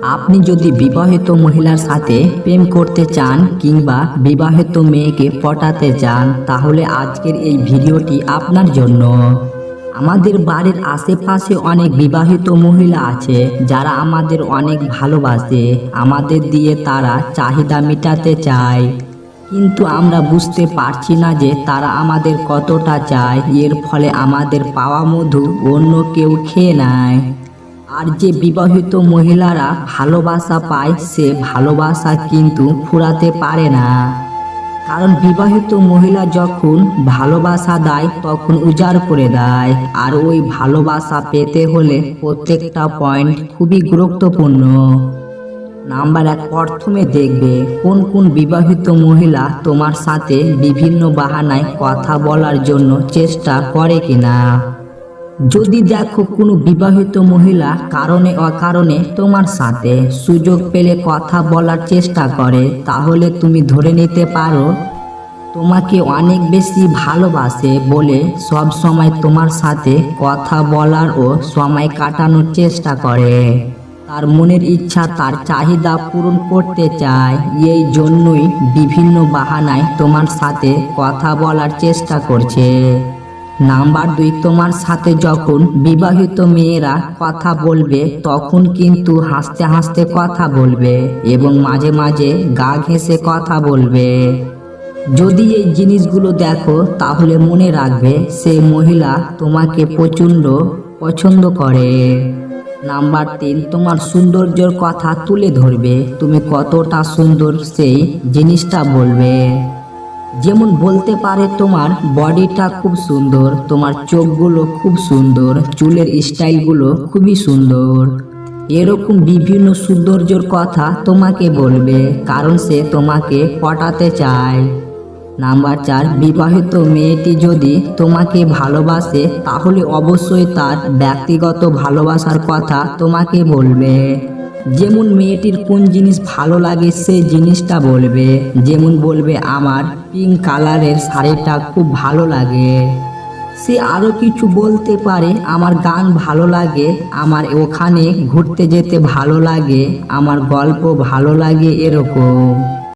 আপনি যদি বিবাহিত মহিলার সাথে প্রেম করতে চান কিংবা বিবাহিত মেয়েকে পটাতে চান, তাহলে আজকের এই ভিডিওটি আপনার জন্য। আমাদের বাড়ির আশেপাশে অনেক বিবাহিত মহিলা আছে, যারা আমাদের অনেক ভালোবাসে। আমাদের দিয়ে তারা চাহিদা মেটাতে চায়। কিন্তু আমরা বুঝতে পারছি না যে তারা আমাদের কতটা চায়। এর ফলে আমাদের পাওয়া মধু অন্য কেউ খেয়ে নেয়। আর যে বিবাহিত মহিলারা ভালোবাসা পায়, সে ভালোবাসা কিন্তু ফুরাতে পারে না। কারণ বিবাহিত মহিলা যখন ভালোবাসা দেয়, তখন উজাড় করে দেয়। আর ওই ভালোবাসা পেতে হলে প্রত্যেকটা পয়েন্ট খুবই গুরুত্বপূর্ণ। নাম্বার এক, প্রথমে দেখবে কোন কোন বিবাহিত মহিলা তোমার সাথে বিভিন্ন বাহানায় কথা বলার জন্য চেষ্টা করে কিনা। যদি দেখো কোনো বিবাহিত মহিলা কারণে অকারণে তোমার সাথে সুযোগ পেলে কথা বলার চেষ্টা করে, তাহলে তুমি ধরে নিতে পারো। তোমাকে অনেক বেশি ভালোবাসে বলে সব সময় তোমার সাথে কথা বলার ও সময় কাটানোর চেষ্টা করে। তার মনের ইচ্ছা, তার চাহিদা পূরণ করতে চায়। এই জন্যই বিভিন্ন বাহানায় তোমার সাথে কথা বলার চেষ্টা করছে। নাম্বার দুই, তোমার সাথে যখন বিবাহিত মেয়েরা কথা বলবে, তখন কিন্তু হাসতে হাসতে কথা বলবে এবং মাঝে মাঝে গা ঘেঁষে কথা বলবে। যদি এই জিনিসগুলো দেখো, তাহলে মনে রাখবে সেই মহিলা তোমাকে প্রচণ্ড পছন্দ করে। নাম্বার তিন, তোমার সৌন্দর্যর কথা তুলে ধরবে। তুমি কতটা সুন্দর সেই জিনিসটা বলবে। যেমন বলতে পারে তোমার বডিটা খুব সুন্দর, তোমার চোখগুলো খুব সুন্দর, চুলের স্টাইলগুলো খুবই সুন্দর। এরকম বিভিন্ন সৌন্দর্যর কথা তোমাকে বলবে, কারণ সে তোমাকে পটাতে চায়। নাম্বার চার, বিবাহিত মেয়েটি যদি তোমাকে ভালোবাসে, তাহলে অবশ্যই তার ব্যক্তিগত ভালোবাসার কথা তোমাকে বলবে। যেমন মেয়েটির কোন জিনিস ভালো লাগে, সে জিনিসটা বলবে। যেমন বলবে, আমার পিঙ্ক কালারের শাড়িটা খুব ভালো লাগে। সে আরও কিছু বলতে পারে, আমার গান ভালো লাগে, আমার ওখানে ঘুরতে যেতে ভালো লাগে, আমার গল্প ভালো লাগে, এরকম।